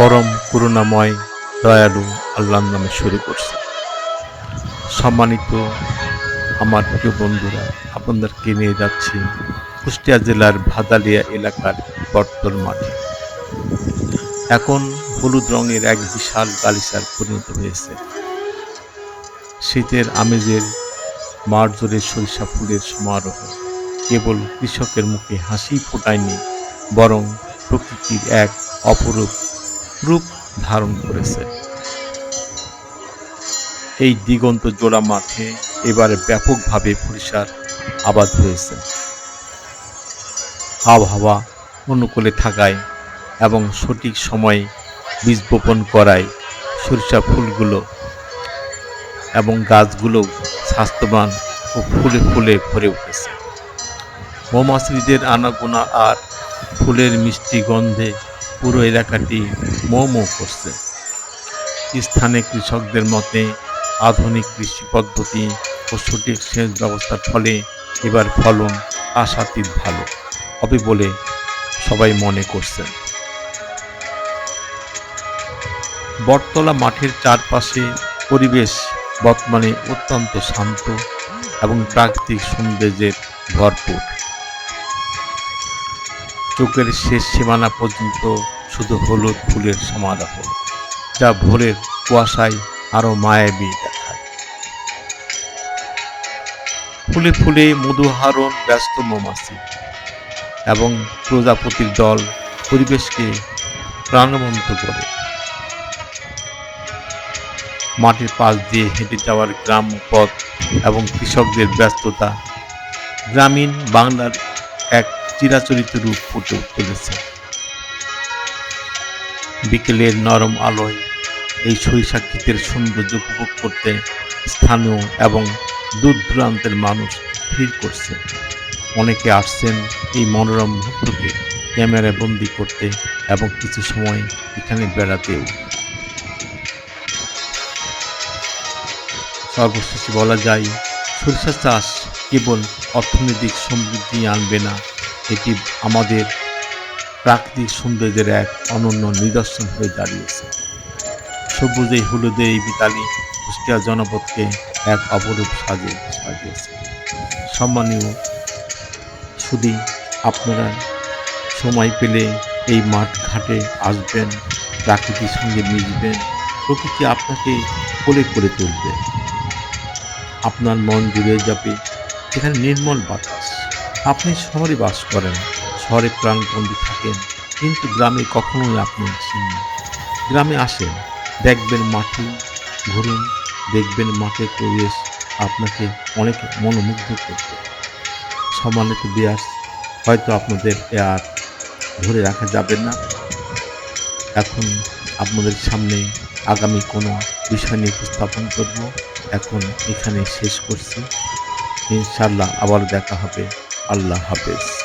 পরম করুণাময় দয়ালু আল্লাহর নামে শুরু করছি। সম্মানিত আমার প্রিয় বন্ধুরা, আপনাদেরকে নিয়ে যাচ্ছি কুষ্টিয়া জেলার ভাদালিয়া এলাকার বটতল মাঠে। এখন হলুদ রঙের এক বিশাল গালিচার পরিণত হয়েছে। শীতের আমেজের মাঠ সরিষা ফুলের সমারোহ। কেবল কৃষকের মুখে হাসি ফোটায়নি, বরং প্রকৃতির এক অপরূপ রূপ ধারণ করেছে। এই দিগন্ত জোড়া মাঠে এবারে ব্যাপকভাবে সরিষার আবাদ হয়েছে। আবহাওয়া অনুকূলে থাকায় এবং সঠিক সময়ে বীজ বপন করায় সরিষা ফুলগুলো এবং গাছগুলো স্বাস্থ্যবান ও ফুলে ফুলে ভরে উঠেছে। মৌমাছিদের আনাগোনা আর ফুলের মিষ্টি গন্ধে পুরো এলাকাটি মো মো করছে। স্থানীয় কৃষকদের মতে, আধুনিক কৃষি পদ্ধতি ও সঠিক সেচ ব্যবস্থার ফলে এবার ফলন আশাতীত ভালো, হবে বলে সবাই মনে করছেন। বটতলা মাঠের চারপাশে পরিবেশ বর্তমানে অত্যন্ত শান্ত এবং প্রাকৃতিক সৌন্দর্যের ভরপুর। চোখের শেষ সীমানা পর্যন্ত শুধু হলুদ ফুলের সমারোহ, যা ভোরের কুয়াশায় আরও মায়াবী দেখায়। ফুলে ফুলে মধুহারণ ব্যস্ত মৌমাছি এবং প্রজাপতির দল পরিবেশকে প্রাণবন্ত করে। মাটির পাশ দিয়ে হেঁটে যাওয়ার গ্রাম পথ এবং কৃষকদের ব্যস্ততা গ্রামীণ বাংলার এক চিরাচরিত রূপ ফুটে তুলেছে বিকেলের নরম আলোয় এই ক্ষেতের সৌন্দর্য উপভোগ করতে স্থানীয় এবং দূর দূরান্তের মানুষ ভিড় করছে। অনেকে আসছেন এই মনোরম মুহূর্তকে ক্যামেরায় বন্দি করতে এবং কিছু সময় এখানে বেড়াতেও। সর্বশেষে বলা যায়, সরিষা চাষ কেবল অর্থনৈতিক সমৃদ্ধি আনবে না এটি আমাদের প্রাকৃতিক সৌন্দর্যের এক অনন্য নিদর্শন হয়ে দাঁড়িয়েছে। সবুজে, হলুদে এই বিতালি কুষ্টিয়া জনপদকে এক অপরূপ সাজে সাজিয়েছে। সম্মানীয় শুধু আপনারা সময় পেলে এই মাঠ ঘাটে আসবেন প্রাকৃতির সঙ্গে মিশবেন, প্রকৃতি আপনাকে কোলে করে তুলবে। আপনার মন জুড়ে যাবে যেখানে নির্মল বাতাস। আপনি শহরে বাস করেন, শহরে প্রাণবন্দি থাকেন, কিন্তু গ্রামে কখনোই আপনি আসেন গ্রামে আসেন, দেখবেন মাটি ঘুরুন, দেখবেন মাঠের পরিবেশ আপনাকে অনেক মনোমুগ্ধ করবে। সম্মানিত বিয়াস হয়তো আপনাদের আর ধরে রাখা যাবে না। এখন আপনাদের সামনে আগামী কোনো বিষয় নিয়ে উপস্থাপন করব। এখন এখানে শেষ করছি। ইনশাল্লাহ আবার দেখা হবে। আল্লাহ হাফেজ।